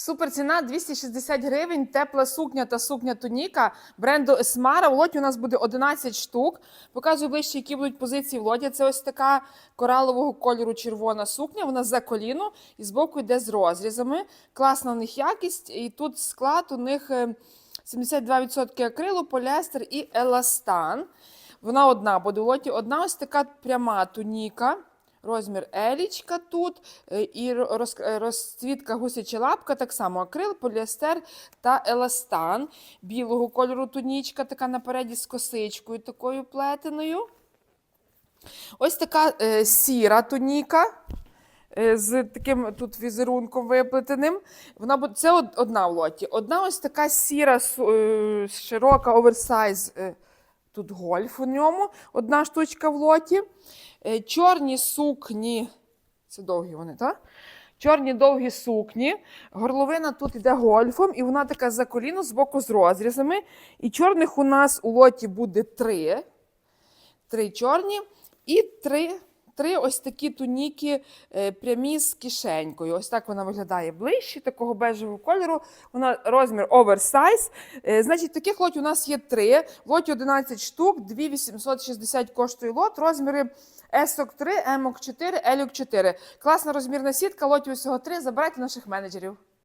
Супер ціна 260 гривень, тепла сукня та сукня туніка бренду Esmara. В лоті у нас буде 11 штук. Показую ближче, які будуть позиції в лоті. Це ось така коралового кольору червона сукня. Вона за коліно і збоку йде з розрізами. Класна в них якість. І тут склад у них е, 72% акрилу, поліестер і еластан. Вона одна буде в лоті. Одна ось така пряма туніка. Розмір елічка тут е, і е, розцвітка гусяча лапка, так само акрил, поліестер та еластан. Білого кольору тунічка, така напереді з косичкою такою плетеною. Ось така е, сіра туніка е, з таким тут візерунком виплетеним. Вона це одна в лоті. Одна ось така сіра широка оверсайз. Тут гольф у ньому, одна штучка в лоті. Е, Чорні сукні. Це довгі вони, так? Чорні довгі сукні. Горловина тут йде гольфом, і вона така за коліно з боку з розрізами. І чорних у нас у лоті буде три. Три чорні і три, три ось такі туніки е, прямі з кишенькою. Ось так вона виглядає ближче, такого бежевого кольору. Вона розмір оверсайз. Е, Значить, таких лотів у нас є три. Лоті 11 штук, 2860 коштує лот. Розміри S 3, M 4, L 4. Класна розмірна сітка, лотів усього три. Забирайте наших менеджерів.